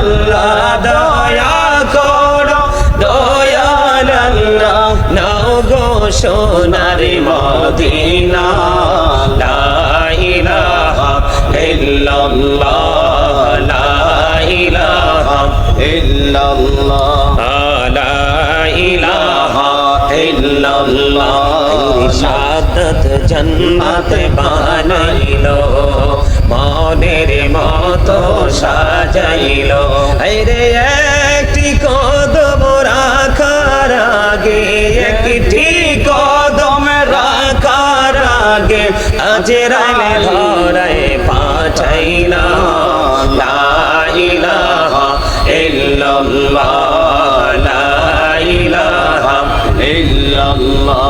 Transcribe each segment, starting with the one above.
আল্লাহ, দয়া করো দয়াল আল্লাহ নাও গো সোনার মদিনা। লা ইলাহা ইল্লাল্লাহ, লা ইল্লাল্লাহ, লা ইলাহা ইল্লাল্লাহ। ইরশাদত জান্নাত বানাইলো, মনের মতো সাজাইলো। আরে একটি কদম রাখার আগে, একটি কদম রাখার আগে আজরাইলে ধরায় পাঠাইলা। লা ইলাহা ইল্লাল্লাহ ইল্লাল্লাহ।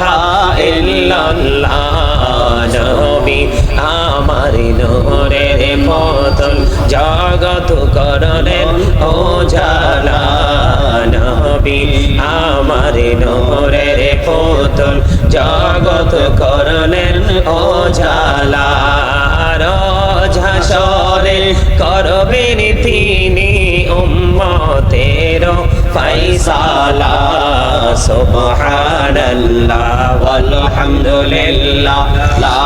নবী আমার নূরের পতন জগত করলেন ও জালা নবী আমার নূরের পতন জগত করলেন ও জালা ঝাসরে করবেন তিনি উম্মতের ফাইসালা সুবহানাল্লাহ ওয়ালহামদুলিল্লাহ। লা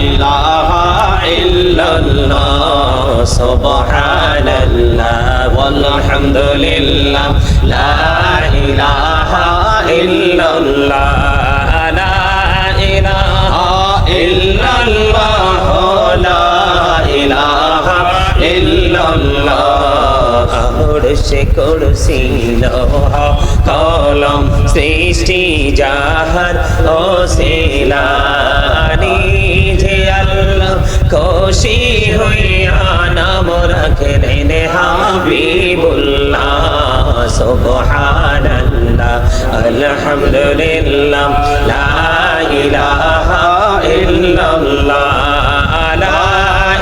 ইলাহা ইল্লাল্লাহ। সুবহানাল্লাহ ওয়ালহামদুলিল্লাহ। লা ইলাহা ইল্লাল্লাহ। লা ইলাহা ইল্লাল্লাহ। লা ইলাহা ইল্লাল্লাহ। সে করছি কলম সৃষ্টি যাহার ও শিলানি যে আল্লাহ খুশি হইয়া নাম রাখলেন হাবিবুল্লাহ। সুবহানাল্লাহ, আলহামদুলিল্লাহ, লা ইলাহা ইল্লাল্লাহ।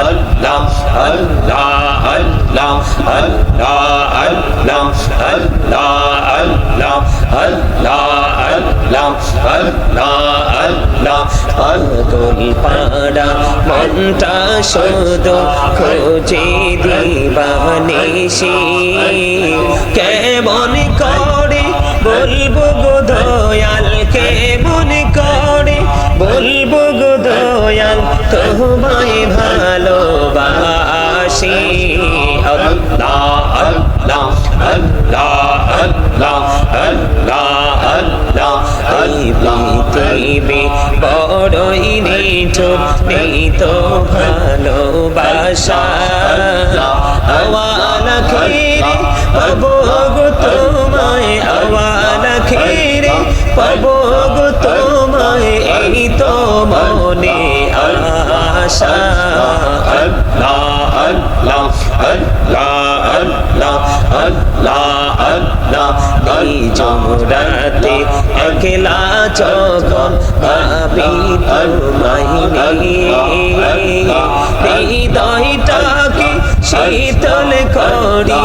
Allah Allah Allah Allah Allah Allah Allah Allah Allah Allah পাগল পাড়া মনটা শুধু খোঁজে দিবানিসি কেমন করে বলব গো দয়াল কেমন তোমায় ভালোবাসি আল্লাহ আল্লাহ আল্লাহ আল্লাহ আল্লাহ আল্লাহ এই পৃথিবী বড়ই নিঠুর নেই তো ভালোবাসা আওয়ালা খেরে পাবো গো তোমায় আওয়ালা খেরে পাবো গো তোমায় এই তো মনে আশা একলা শীতল করি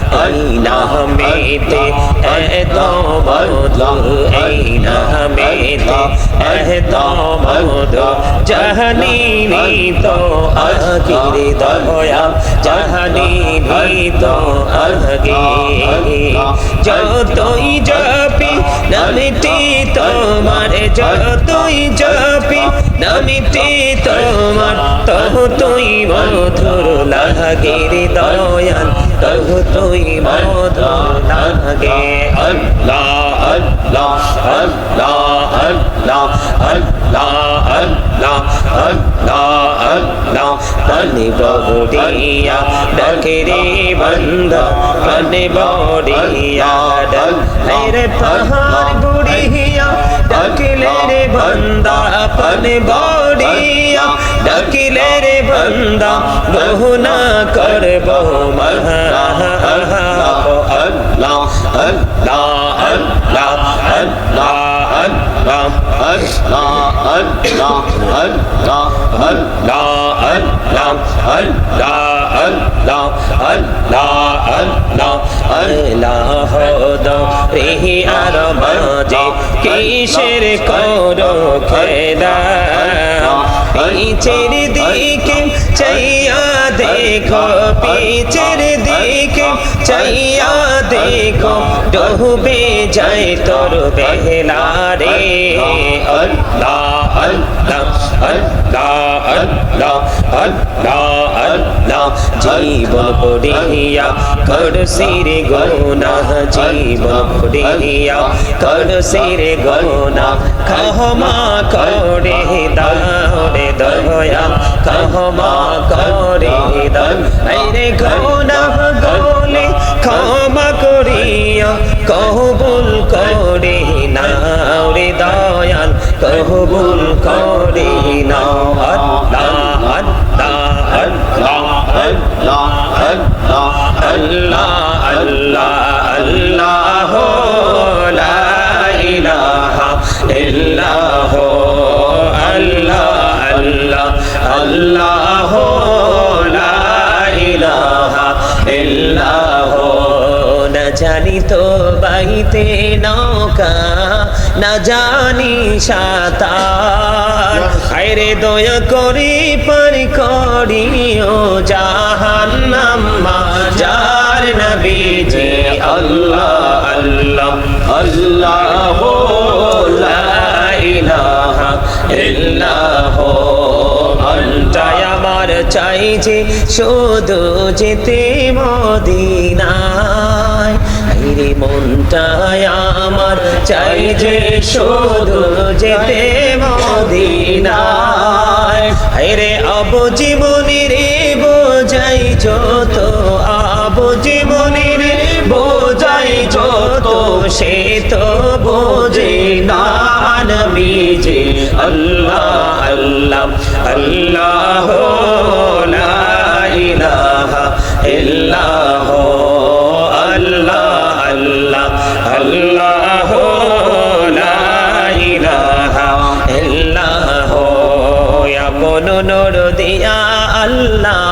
এই নামেতে এত বদল এই নামেতে এত মধু জাহানি তো আগির দয়া জাহানি তো আগে যতই জপি, নামিটি তোমার, যতই জপি, নামিটি তোমার তহ তুই মধুর লাগে দয়াল তহ তুই মধুর লাগে আল্লাহ আল্লাহ আল্লাহ আল্লাহ আল্লাহ আল্লাহ আল্লাহ আল্লাহ পানি বড়িয়া ডাকে। রে বন্ধ পানি বড়িয়া ডাক রে পাহাড় গুড়িয়া ডাকিলে রে বন্দা পন বড়িয়া। ডাকিলে রে বন্দা বহুনা কর বহু মহা। আল্লাহ আল্লাহ আল্লাহ আল্লাহ Allah Allah Allah Allah Allah আল্লাহ আল্লাহ আল্লাহ আল্লাহ দো রিহি আর মাঝে কিসের করো খেলা পিছের দিকে চাইয়া দেখো পিছের দিকে চাইয়া দেখো ডুবে যায় তোর বেলা রে আল্লাহ আল্লাহ আল্লাহ আল্লাহ আল্লাহ আল্লাহ জীবন পড়িয়া কর সিরে গোনা জীবন পড়িয়া কর সিরে গোনা ক্ষমা করে দাও রে দয়া ক্ষমা করে রে গোনা গলে ক্ষমা করিয়া কবুল করে নাও রে দয়াল কবুল করে নাও আল্লাহ আল্লাহ আল্লাহ আল্লাহ আল্লাহ আল্লাহ আল্লাহ লা ইলাহা ইল্লাহ জানি তো বাইতে নৌকা, না জানি সাঁতার। আরে দয়া করি পার করিও জাহান্নাম যার নবীজি আল্লাহ আল্লাহ আল্লাহ লা ইলাহা ইল্লাহ। চাই যে শুধু যেতে মদিনায়। রে মনটাই আমার চাই যে শুধু যেতে মদিনায়। রে অব জীবনী রে বোঝাই যত আব জীবনী রে বোঝাই যত, সে তো বোঝে না নবীজি আল্লাহ আল্লাহ আল্লাহ, লা ইলাহা ইল্লাহ, আল্লাহ আল্লাহ আল্লাহ, লা ইলাহা ইল্লাহ। আপন নূর দিয়া আল্লাহ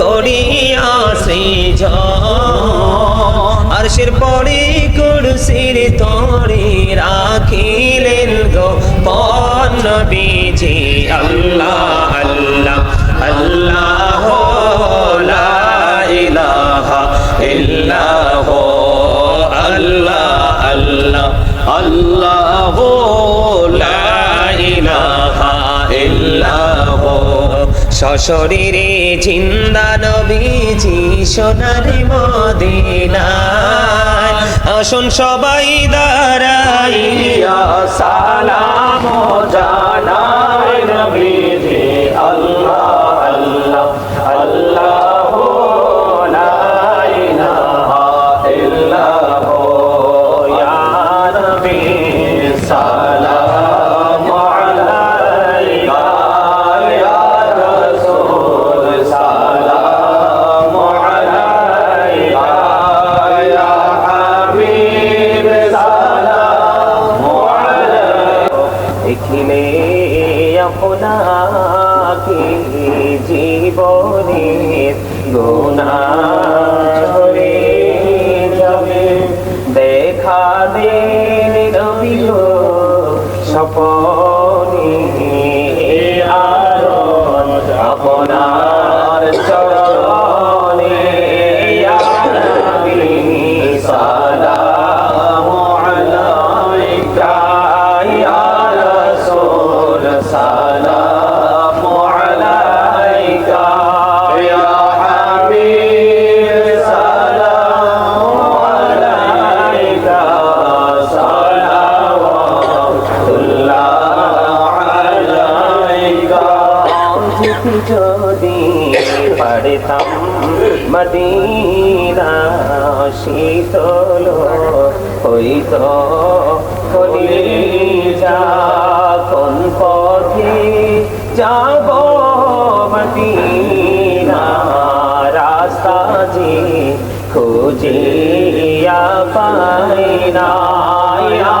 করিয়া সৃজন। আরশের পরে কুরসির তরে রাখিলেন গো পন্ন বিজি আল্লাহ আল্লাহ আল্লাহ, লা ইলাহা ইল্লাহ, আল্লাহ আল্লাহ আল্লাহ সশরীরে জিন্দা নবীজি সোনার মদিনায়। আসুন সবাই দাঁড়াইয়া সালাম জানাই নবীজি আল্লাহ আল্লাহ। খুঁজিয়া পাই না ইয়া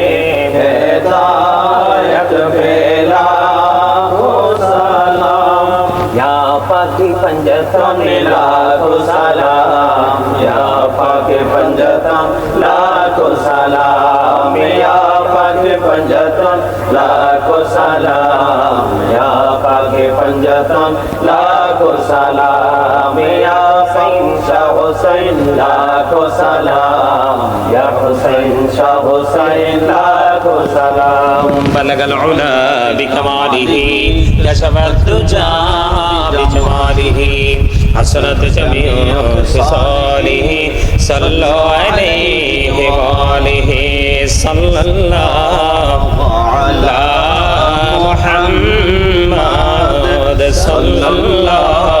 पाकी पंजतन लाखो सलाम या पाकी पंजतन लाखो सलाम या पाकी पंजतन लाखो सलाम या पाकी पंजतन लाखो सलाम या শাহ হোসাইন, লাখো সালাম। ইয়া হোসাইন, শাহ হোসাইন, লাখো সালাম। বালাগাল উলা বিকামালিহি কাশফাত দুজা বিজমালিহি হাসনাত জামিউ সিসালিহি সাল্লাল্লাহু আলাইহি ওয়া আলিহি সাল্লাল্লাহু আলা মুহাম্মাদ সাল্লাল্লাহু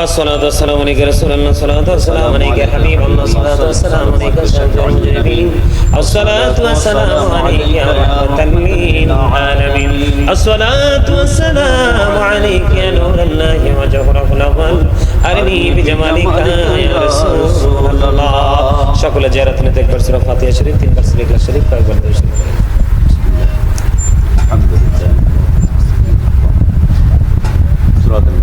الصلاة والسلام عليك يا رسول الله الصلاة والسلام عليك يا حبيب الله الصلاة والسلام عليك يا شفيع المجرمين الصلاة والسلام عليك يا رحمة للعالمين الصلاة والسلام عليك يا نور الله وجهره الأول أرني بجمالك يا رسول الله সকলে জিয়ারত নিতে একবার সূরা ফাতিহা শরীফ তিনবার সূরা ইখলাস শরীফ কয়েকবার দরুদ শরীফ الحمد لله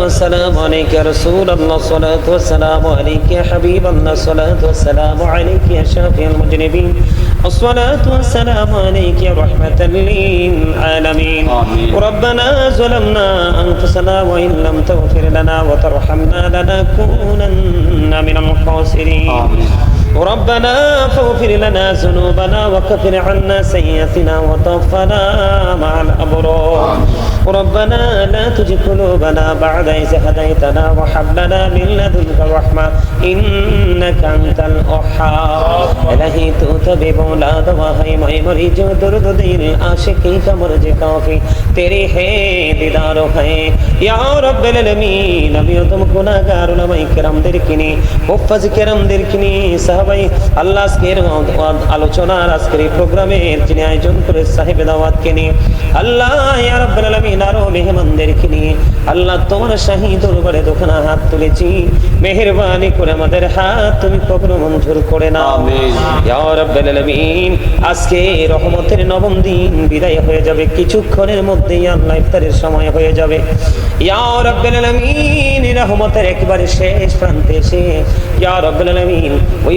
والسلام عليك يا رسول الله. الصلاة والسلام عليك يا حبيب الله. الصلاة والسلام عليك يا شافي المجرمين الصلاة والسلام عليك يا رحمة للعالمين. ربنا ظلمنا أنفسنا وإن لم تغفر لنا وترحمنا لنكونن من الخاسرين. آمين. ربنا فاغفر لنا ذنوبنا وكفر عنا سيئاتنا وتوفنا مع الأبرار ربنا لا تجد قلوبنا بعد إذ هديتنا وحب لنا من لدنك رحمة إنك أنت الأحاب إلهي تو طبيب لا دوا مريج درد دين عاشقی كمرج كافي تيري تیری ہے دیدار ہے یا رب العالمین আমি তুম গুনাহগার উলামায়ে کرام দের কিনি মুফাজ کرام দের কিনি আল্লাহ আজকের আলোচনার আজকের এই প্রোগ্রামের যিনি আয়োজন করে সাহেবে দাওয়াতকে নিয়ে আল্লাহ আলামিন আরও মেহমানদেরকে নিয়ে আল্লাহ তোমার শাহী দরবারে দোকানা হাত তুলেছি। মেহেরবানি করে আমাদের হাত তুমি কখনো মঞ্জুর করে নাও। ইয়া রাব্বুল আলামিন আজকে রহমতের নবম দিন বিদায় হয়ে যাবে। কিছুক্ষণের মধ্যেই আল্লাহ ইফতারের সময় হয়ে যাবে। ইয়া রাব্বুল আলামিন রহমতের একেবারে শেষ প্রান্তে এসে ইয়া রাব্বুল আলামিন ওই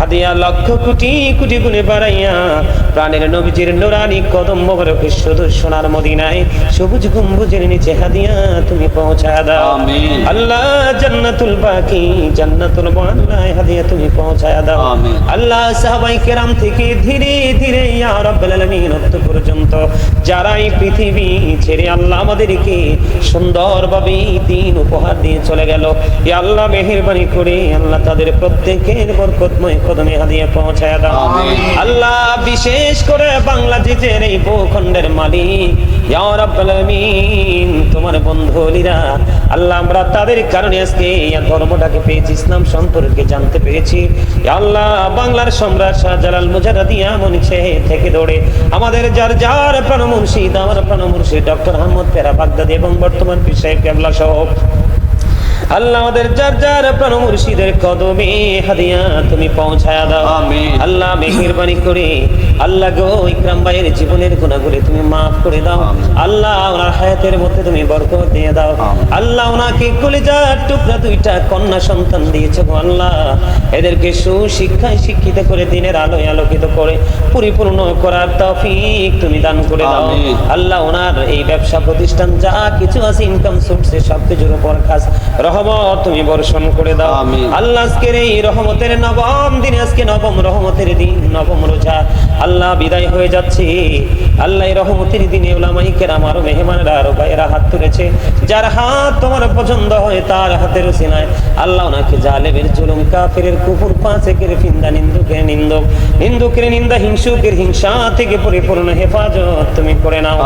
হাদিয়া লক্ষ কোটি কোটি গুণে বাড়াইয়া প্রাণের নবীজির নোরানি কদম মোবারক শুধু সোনার মদিনায় সবুজ গম্বুজের নিচে হাদিয়া তুমি পৌঁছা দাও। আল্লাহ জান্নাতুল বাকি জান্নাতুল মোয়াল্লায় হাদিয়া তুমি পৌঁছা দাও। আল্লাহ সাহাবাই কেরাম থেকে ধীরে ধীরে ইয়া রাব্বুল আলামিন অন্ত পর্যন্ত যারা এই পৃথিবী ছেড়ে আল্লাহ আমাদেরকে সুন্দরভাবে দিন উপহার দিয়ে চলে গেল। ইয়া আল্লাহ মেহেরবানি করে আল্লাহ তাদের প্রত্যেকের বরকতময় কদমে হাদিয়ে পৌঁছায় দাও। আল্লাহ বিশেষ করে বাংলাদেশের এই ভূখণ্ডের মালিক। তোমার বন্ধুরা আল্লাহ আমরা তাদের কারণে আজকে ধর্মটাকে পেয়েছি ইসলাম সম্পর্কে জানতে পেরেছি। আল্লাহ বাংলার সম্রাট শাহজালাল মুজারাদিয়া মনিছে থেকে দৌড়ে আমাদের যার যার প্রাণ মুর্শিদ আমার প্রাণ মুর্শিদ ডক্টর আহমদ পেরা বাগদাদি এবং বর্তমান পীর সাহেব কেবলা সহ আল্লাহ আমাদের যার যার প্রাণ মুর্শিদের কদমে হাদিয়া তুমি পৌঁছায়া দাও। আল্লাহ মেহেরবানি করে। আল্লাহ গো ইকরাম ভাইয়ের জীবনের গুণাগুলি তুমি মাফ করে দাও। আল্লাহ ওনার হায়াতের মধ্যে তুমি বরকত দিয়ে দাও। আল্লাহ ওনাকে কলিজার টুকরা দুইটা কন্যা সন্তান দিয়েছে গো আল্লাহ। এদেরকে সুশিক্ষায় শিক্ষিত করে দিনের আলোয় আলোকিত করে পরিপূর্ণ করার তৌফিক তুমি দান করে দাও। আল্লাহ ওনার এই ব্যবসা প্রতিষ্ঠান যা কিছু আছে ইনকাম সোর্সে সব কিছুর উপর কাজ রহমত তুমি বর্ষণ করে দাও। আল্লাহ আজকের এই রহমতের নবম দিনে আজকে নবম রহমতের দিন নবম রোজা। আল্লাহ বিদায় হয়ে যাচ্ছে। আল্লাহ রহমতের দিনে ওলামাই কেরাম আরও মেহমানরা আরও ভাইয়েরা হাত তুলেছে। যার হাত তোমার পছন্দ হয় তার হাতের সিনায়। আল্লাহ ওনাকে জালেবের জুলুম কাফের কুকুর পাঁচেকের ফিন্দা নিন্দুকের নিন্দক। নিন্দুকের নিন্দা হিংসুকের হিংসা থেকে পরিপূর্ণ হেফাজত তুমি করে নাও।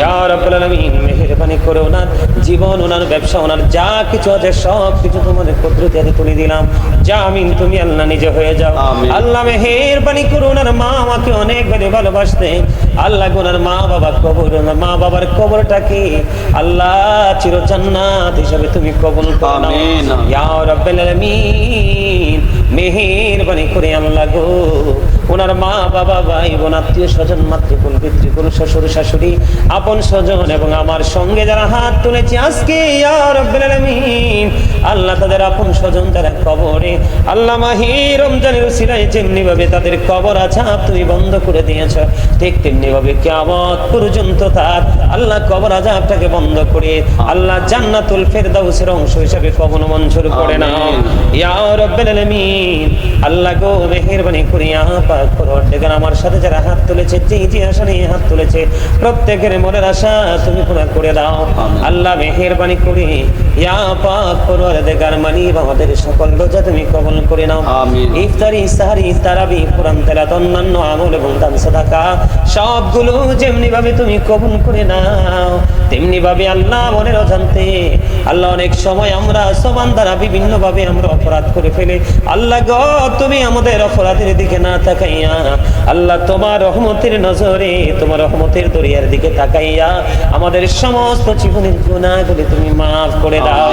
ইয়া রাব্বুল আলামিন মেহেরবানি করে ওনার জীবন ওনার ব্যবসা ওনার যা কিছু আছে সব কিছু তোমাদের কুদরতে হাতে তুলে দিলাম। যা আমিন তুমি আল্লাহ নিজে হয়ে যাও। আমিন। আল্লাহ মেহেরবানি করে ওনার মা আমাকে অনেক ভাবে ভালোবাসতে। আল্লাহ গো ওনার মা বাবা কবর মা বাবার কবরটাকে আল্লাহ চির জান্নাত হিসাবে তুমি কবুল করো। আমিন। ইয়া রাব্বুল আলামিন মেহেরবানি করে আল্লাহ গো। ওনার মা বাবা ভাই বোন আত্মীয় স্বজন মাতৃকুল পিতৃকুল শ্বশুর শাশুড়ি আপন স্বজন এবং আমার সঙ্গে যারা হাত তুলেছে আজকে আল্লাহ তাদের আপন স্বজন তারা কবরে আল্লাহ মাহি রমজানের উসিলায় যেমনি ভাবে তাদের কবর আছাপ তুমি বন্ধ করে দিয়েছ ঠিক তেমনি ভাবে কিয়ামত পর্যন্ত তার আল্লাহ কবর আজাবটাকে বন্ধ করে আল্লাহ জান্নাতুল ফেরদাউসের অংশ হিসাবে কবন মঞ্জুর করে আমিন। ইয়া রাব্বুল আলামিন আল্লাহ গো মেহেরবানি করে ইয়া পাক পরওয়ারদিগার আমার সাথে যারা হাত তুলেছে যে যে আশা নিয়ে হাত তুলেছে প্রত্যেকের মনের আশা তুমি পুরা করে দাও। আল্লাহ মেহেরবানি করে ইয়া পাক মানি আমাদের সকল রোজা তুমি কবুল করে নাও। ইফতারি সাহারি তারাবি কোরআন তেলাত অন্যান্য আমল এবং দান সাদাকা সবগুলো যেমনি ভাবে তুমি কবুল করে নাও তেমনি ভাবে আল্লাহ মনের অজান্তে আল্লাহ অনেক সময় আমরা সমান দ্বারা বিভিন্ন ভাবে আমরা অপরাধ করে ফেলে। আল্লাহ গ তুমি আমাদের অপরাধের দিকে না তাকাইয়া আল্লাহ তোমার রহমতের নজরে তোমার রহমতের দরিয়ার দিকে তাকাইয়া আমাদের সমস্ত জীবনের গুণাগুলি তুমি মাফ করে দাও।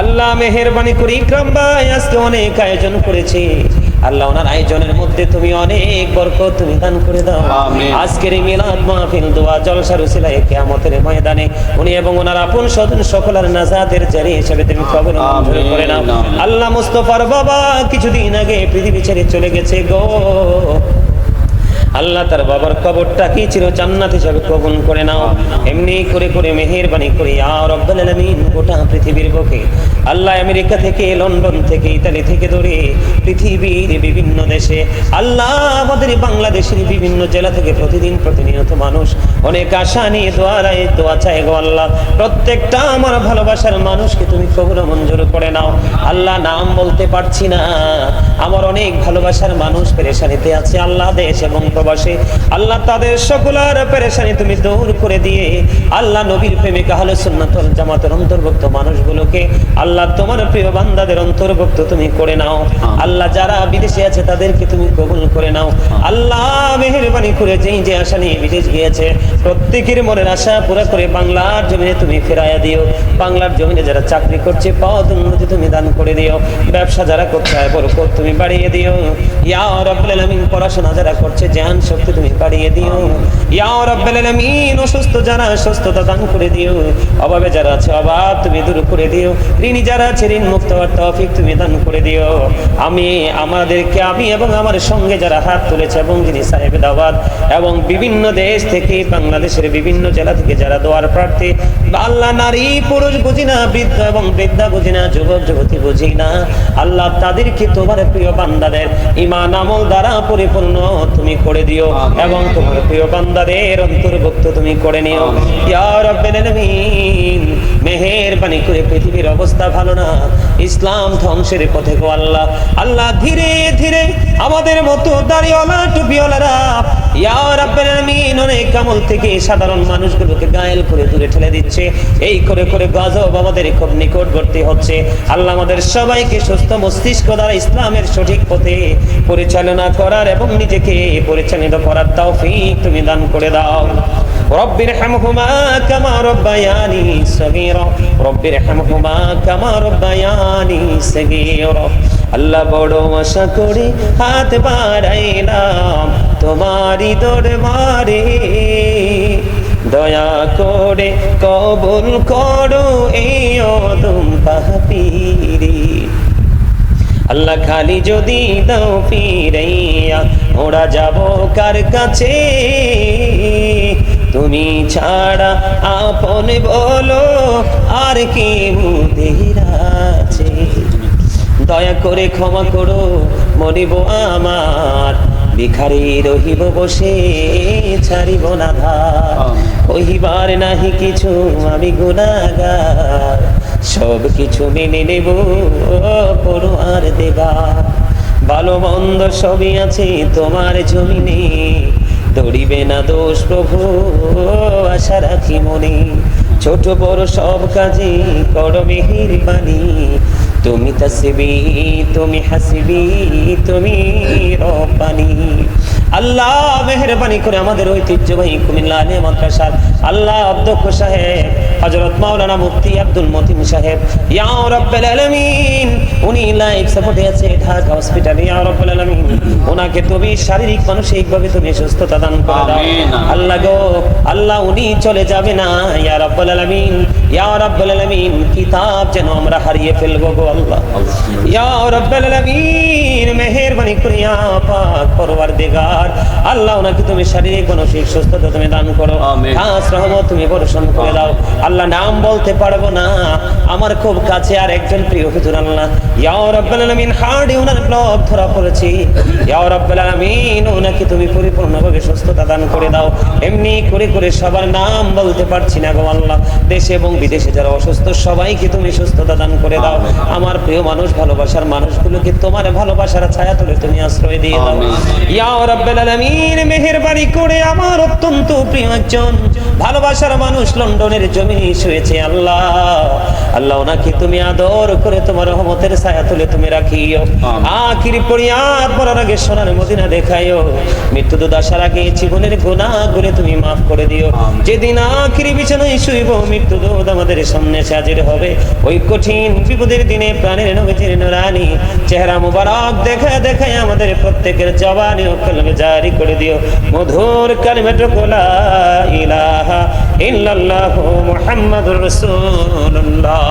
আল্লাহ মেহরবানি করি ইকরাম ভাই আজকে অনেক আয়োজন করেছে। আল্লাহ ওনার আয়োজনের মধ্যে তুমি অনেক বরকত তুমি দান করে দাও। আজকের এই মিলাদ মাহফিল দোয়া জলসার উসিলায় কিয়ামতের ময়দানে উনি এবং ওনার আপন স্বজন সকলের নাজাদের জারি হিসেবে তুমি খবর করে নাও আল্লাহ মুস্তফার বাবা কিছুদিন আগে পৃথিবী ছেড়ে চলে গেছে গো। আল্লাহ তার বাবার কবরটা কি ছিল জান্নাত হিসাবে কবুল করে নাও। এমনি করে করে মেহেরবানি করে আর রব্বুল আলামিন, গোটা পৃথিবীর বুকে। আল্লাহ আমেরিকা থেকে, লন্ডন থেকে, ইতালি থেকে ধরে পৃথিবীর বিভিন্ন দেশে, আল্লাহ আমাদের বাংলাদেশের বিভিন্ন জেলা থেকে প্রতিদিন প্রতিনিয়ত মানুষ অনেক আশা নিয়ে দোয়ারায় দোয়া চায় গো আল্লাহ। প্রত্যেকটা আমার ভালোবাসার মানুষকে তুমি কবুল মঞ্জুর করে নাও। আল্লাহ নাম বলতে পারছি না। আমার অনেক ভালোবাসার মানুষ পেরেশানিতে আছে, আল্লাহ দেশ এবং প্রবাসে আল্লাহ তাদের সকলার পেরেশানি তুমি দূর করে দিয়ে আল্লাহ নবীর প্রেমিক আহলে সুন্নাতুল জামাতের অন্তর্ভুক্ত মানুষগুলোকে আল্লাহ তোমার প্রিয় বান্দাদের অন্তর্ভুক্ত তুমি করে নাও। আল্লাহ যারা বিদেশে আছে তাদেরকে তুমি কবুল করে নাও। আল্লাহ মেহেরবানি করে যেই যে আশা নিয়ে বিদেশ গিয়েছে প্রত্যেকের মনের আশা পুরা করে বাংলার জমিনে তুমি ফেরাইয়া দিও। বাংলার জমিনে যারা চাকরি করছে পদ উন্নতি তুমি দান করে দিও। ব্যবসা যারা করছে আয় বরকত তুমি বাড়িয়ে দিও। ইয়া রাব্বুল আলামিন পড়াশোনা যারা করছে জ্ঞান শক্তি তুমি বাড়িয়ে দিও। ইয়া রাব্বুল আলামিন, অসুস্থ যারা সুস্থতা দান করে দিও। অভাবে যারা আছে, অভাব তুমি দূর করে দিও। ঋণী যারা আছে, ঋণ মুক্ত হওয়ার তৌফিক তুমি দান করে দিও। আমি, আমাদেরকে, আমি এবং আমার সঙ্গে যারা হাত তুলেছে এবং যিনি সাহেব দাওয়াত, এবং বিভিন্ন দেশ থেকে, বাংলাদেশের বিভিন্ন জেলা থেকে যারা দোয়ার প্রার্থী, আল্লাহ নারী, পুরুষ বুঝি না, বৃদ্ধ এবং বৃদ্ধা বুঝি না, যুবক, যুবতী বুঝি না। আল্লাহ তাদেরকে তোমার প্রিয় বান্দাদের ইমান আমল দ্বারা পরিপূর্ণ তুমি করে দিও এবং তোমার প্রিয় বান্দাদের অন্তর্ভুক্ত তুমি করে নিও। ইয়া রাব্বিল আলামিন মেহেরবানি করে পৃথিবীর অবস্থা ভালো না। ইসলাম ধ্বংসের পথে গো আল্লাহ। আল্লাহ ধীরে ধীরে আমাদের মতো দাড়িওয়ালা, টুপিওয়ালারা গায়েল করে ঠেলে দিচ্ছে। এই করে করে গজব আমাদের খুব নিকটবর্তী হচ্ছে। আল্লাহ আমাদের সবাইকে সুস্থ মস্তিষ্ক দ্বারা ইসলামের সঠিক পথে পরিচালনা করার এবং নিজেকে পরিচালিত করার তৌফিক তুমি দান করে দাও। رب ارحمهما كما ربياني صغيرا رب ارحمهما كما ربياني صغيرا আল্লাহ বড় আশা করে হাত বাড়াইলাম তোমারই দরবারে দয়া করে কবুল করো এই অদম পাপিরে আল্লাহ খালি যদি দাও ফিরাইয়া ওরা যাব কার কাছে তুমি ছাড়া আপন বলো আর কি মুদের আছে দয়া করে ক্ষমা করো মরিব আমার। ভিখারি রহিব বসে ছাড়িব না ধার। কহিবার নাহি কিছু আমি গুণাগার। সব কিছু মেনে নেব করো আর দেবা ভালো মন্দ সবই আছে তোমার জমিনে। দড়িবে না দোষ প্রভু, আশা রাখি মনে। ছোট বড় সব কাজে কর মেহির বাণী তুমি তাসবি, তুমি হাসিবি, তুমি রব্বানি। আল্লাহ মেহরবানি করে আমাদের ঐতিহ্যবাহী কুমিল্লা আলিয়া মাদ্রাসার আল্লাহ অধ্যক্ষ সাহেব হযরত মাওলানা মুফতি আব্দুল মতিন সাহেব ইয়া রাব্বাল আলামিন উনি লাইফ সাপোর্টে আছে ঢাকা হসপিটালে ইয়া রাব্বাল আলামিন ওনাকে তুমি শারীরিক মানসিকভাবে তুমি সুস্থতা দান করে দাও। আল্লাহ গো আল্লাহ উনি চলে যাবে না ইয়া রাব্বাল আলামিন ইয়া রাব্বাল আলামিন কিতাব যেন আমরা হারিয়ে ফেলব গো আল্লাহ। ইয়া রাব্বাল আলামিন মেহেরবানি করে ইয়া পাক পরওয়ারদিগার আল্লাহ ওনাকে তুমি শারীরিক মানসিক সুস্থতা তুমি দান করো। খাস রহমত তুমি বর্ষণ করে দাও। আল্লাহ নাম বলতে পারব না। আমার খুব কাছে আর একজন প্রিয় হুজুর আল্লাহ। ইয়া রাব্বাল আলামিন হার্ডে ওনার ব্লক ধরা পড়েছে। ইয়া রাব্বাল আলামিন ওনাকে তুমি পরিপূর্ণভাবে সুস্থতা দান করে দাও। এমনি করে করে সবার নাম বলতে পারছি না গো আল্লাহ। দেশে এবং বিদেশে যারা অসুস্থ সবাইকে তুমি সুস্থতা দান করে দাও। আমার প্রিয় মানুষ ভালোবাসার মানুষগুলোকে তোমার ভালোবাসার ছায়া তুলে তুমি আশ্রয় দিয়ে দাও। ইয়া রাব্বাল মেহেরবানি করে আমার অত্যন্ত প্রিয় একজন ভালোবাসার মানুষ লন্ডনের জমিনে শুয়েছে আল্লাহ। আল্লাহ ওনাকে তুমি আদর করে তোমার রহমতের ছায়া তুলে তুমি রাখিও। আমিন। আখিরি পরিয়ার পড়ার আগে সোনার মদিনা দেখাইও। মৃত্যু দুধ আসার আগে জীবনের করে তুমি মাফ করে দিও। যেদিন আখিরি বিছানায় শুইব মৃত্যু আমাদের সামনে এসে হাজির হবে। ওই কঠিন বিপদের দিনে প্রাণের নবীজির নুরানি চেহারা মুবারক দেখে দেখে আমাদের প্রত্যেকের জবানি ও কলমে জারি করে দিও। মধুর কালিমাটুকু লা ইলাহা ইল্লাল্লাহু মুহাম্মাদুর রাসূলুল্লাহ।